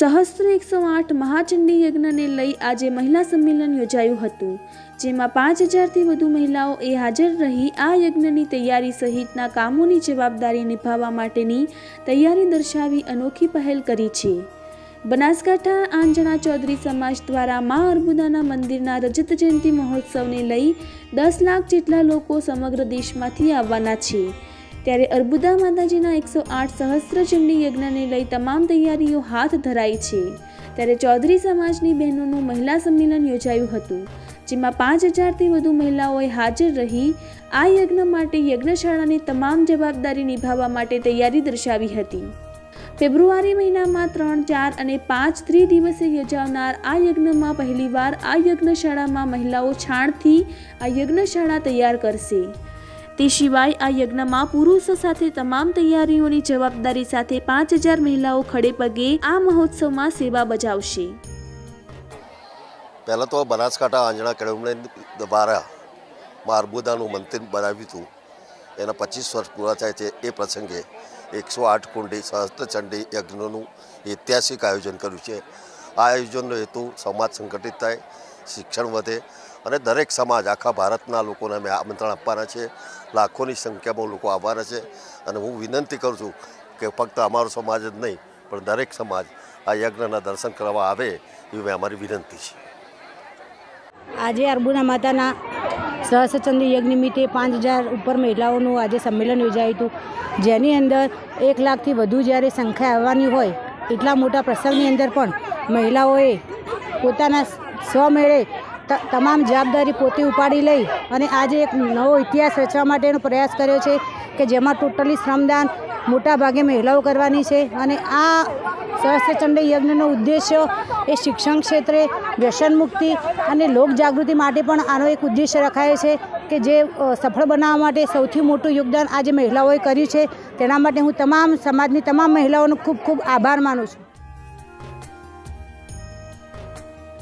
સહસ્ત્ર એકસો આઠ મહાચંડી યજ્ઞને લઈ આજે મહિલા સંમેલન યોજાયું હતું, જેમાં પાંચ હજારથી વધુ મહિલાઓ એ હાજર રહી આ યજ્ઞની તૈયારી સહિતના કામોની જવાબદારી નિભાવવા માટેની તૈયારી દર્શાવી અનોખી પહેલ કરી છે. બનાસકાંઠા આંજણા ચૌધરી સમાજ દ્વારા મા અર્બુદાના મંદિરના રજત જયંતિ મહોત્સવને લઈ દસ લાખ જેટલા લોકો સમગ્ર દેશમાંથી આવવાના છે. ત્યારે અર્બુદા માતાજીના એકસો આઠ સહસ્ત્ર ચંડી યજ્ઞને લઈ તમામ તૈયારીઓ હાથ ધરાઈ છે. ત્યારે ચૌધરી સમાજની બહેનોનું મહિલા સંમેલન યોજાયું હતું, જેમાં પાંચ હજારથી વધુ મહિલાઓએ હાજર રહી આ યજ્ઞ માટે યજ્ઞશાળાની તમામ જવાબદારી નિભાવવા માટે તૈયારી દર્શાવી હતી. ફેબ્રુઆરી મહિનામાં ત્રણ, ચાર અને પાંચ ત્રિદિવસે યોજાનાર આ યજ્ઞમાં પહેલીવાર આ યજ્ઞશાળામાં મહિલાઓ છાણથી આ યજ્ઞશાળા તૈયાર કરશે. તે સિવાય આ યજ્ઞમાં પુરુષો સાથે તમામ તૈયારીઓની જવાબદારી સાથે પાંચ હજાર મહિલાઓ ખડે પગે આ મહોત્સવમાં સેવા બજાવશે. પહેલાં તો બનાસકાંઠા આંજણા કેળવણી દ્વારા માર્બુદાનું મંદિર બનાવ્યું હતું. એના પચીસ વર્ષ પૂરા થાય છે. એ પ્રસંગે એકસો આઠ કુંડી સહસ્ત્રચંડી યજ્ઞનું ઐતિહાસિક આયોજન કર્યું છે. આ આયોજનનો હેતુ સમાજ સંગઠિત થાય, શિક્ષણ વધે અને દરેક સમાજ, આખા ભારતના લોકોને અમે આમંત્રણ આપવાના છે. લાખોની સંખ્યામાં લોકો આવવાના છે. અને હું વિનંતી કરું છું કે ફક્ત અમારો સમાજ જ નહીં, પણ દરેક સમાજ આ યજ્ઞના દર્શન કરવા આવે એવી અમારી વિનંતી છે. આજે અર્બુના માતાના સહસ્રચંદી યજ્ઞ નિમિત્તે પાંચ હજાર ઉપર મહિલાઓનું આજે સંમેલન યોજાયું હતું. જેની અંદર એક લાખથી વધુ જ્યારે સંખ્યા આવવાની હોય, એટલા મોટા પ્રસંગની અંદર પણ મહિલાઓએ પોતાના સ્વમેળે તમામ જવાબદારી પોતે ઉપાડી લઈ અને આજે એક નવો ઇતિહાસ રચવા માટેનો પ્રયાસ કર્યો છે કે જેમાં ટોટલી શ્રમદાન મોટાભાગે મહિલાઓ કરવાની છે અને આ સહસ્ત્રચંડ યજ્ઞનો ઉદ્દેશ્ય એ શિક્ષણ ક્ષેત્રે વ્યસન મુક્તિ અને લોક જાગૃતિ માટે પણ આનો એક ઉદ્દેશ્ય રખાયો છે કે જે સફળ બનાવવા માટે સૌથી મોટું યોગદાન આજે મહિલાઓએ કર્યું છે. તેના માટે હું તમામ સમાજની તમામ મહિલાઓનો ખૂબ ખૂબ આભાર માનું છું.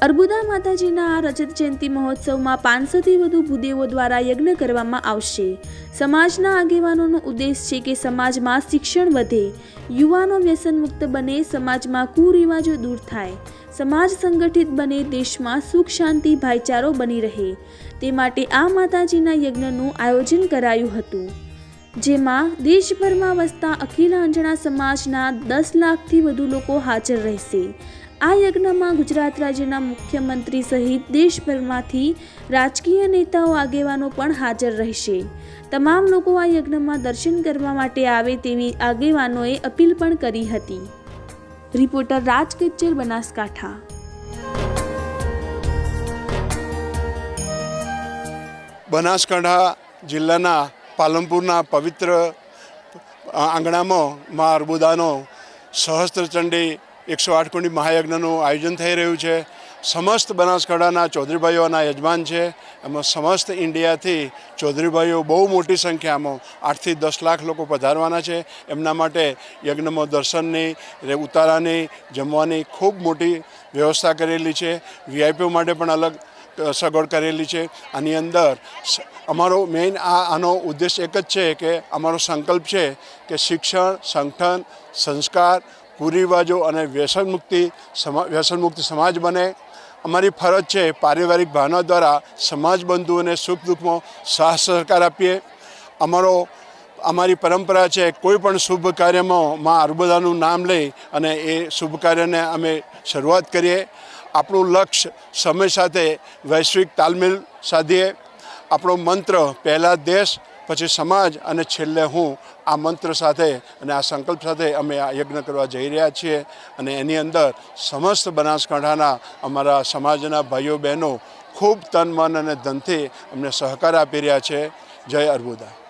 અર્બુદા માતાજીના આ રજત જયંતિ મહોત્સવમાં પાંચસોથી વધુ ભૂદેવો દ્વારા યજ્ઞ કરવામાં આવશે. સમાજના આગેવાનોનો ઉદ્દેશ છે કે સમાજમાં શિક્ષણ વધે. યુવાનો વ્યસનમુક્ત બને, સમાજમાં કુરિવાજો દૂર થાય. સમાજ સંગઠિત બને, દેશમાં સુખ, શાંતિ, ભાઈચારો બની રહે. તે માટે આ માતાજીના યજ્ઞનું આયોજન કરાયું હતું. જેમાં દેશભરમાં વસતા અખિલ અંજણા સમાજના દસ લાખથી વધુ લોકો હાજર રહેશે. આ યજ્ઞમાં ગુજરાત રાજ્યના મુખ્યમંત્રી સહિત દેશભરમાંથી રાજકીય નેતાઓ આગેવાનો પણ હાજર રહેશે. તમામ લોકો આ યજ્ઞમાં દર્શન કરવા માટે આવે તેવી આગેવાનોએ અપીલ પણ કરી હતી. રિપોર્ટર રાજ કચ્ચર બનાસકાંઠા. બનાસકાંઠા જિલ્લાના પાલનપુરના પવિત્ર આંગણામાં મા અર્બુદાનો સહસ્ત્રચંડી એકસો આઠ કુંડી મહાયજ્ઞનું આયોજન થઈ રહ્યું છે. સમસ્ત બનાસકાંઠાના ચૌધરીભાઈઓના યજમાન છે. એમાં સમસ્ત ઇન્ડિયાથી ચૌધરીભાઈઓ બહુ મોટી સંખ્યામાં આઠથી દસ લાખ લોકો પધારવાના છે. એમના માટે યજ્ઞમાં દર્શનની ઉતારાની, જમવાની ખૂબ મોટી વ્યવસ્થા કરેલી છે. વીઆઈપીઓ માટે પણ અલગ સગવડ કરેલી છે. આની અંદર અમારો મેઇન આ, આનો ઉદ્દેશ એક જ છે કે અમારો સંકલ્પ છે કે શિક્ષણ, સંગઠન, સંસ્કાર કુરિવાજો અને વ્યસન મુક્તિ સમા વ્યસન મુક્તિ સમાજ બને. અમારી ફરજ છે પારિવારિક ભાવના દ્વારા સમાજ બંધુઓને સુખ દુઃખમાં સાહ સહકાર આપીએ. અમારો, અમારી પરંપરા છે કોઈ પણ શુભ કાર્યમાં માં અર્બુદાનું નામ લઈ અને એ શુભ કાર્યને અમે શરૂઆત કરીએ. આપણું લક્ષ્ય સમય સાથે વૈશ્વિક તાલમેલ સાધીએ. આપણો મંત્ર પહેલાં દેશ પછી સમાજ અને છેલ્લે હું આ મંત્ર સાથે અને આ સંકલ્પ સાથે અમે આ યજ્ઞ કરવા જઈ રહ્યા છીએ અને એની અંદર સમસ્ત બનાસકાંઠાના અમારા સમાજના ભાઈઓ બહેનો ખૂબ તન મન અને ધનથી અમને સહકાર આપી રહ્યા છે. જય અર્બુદા.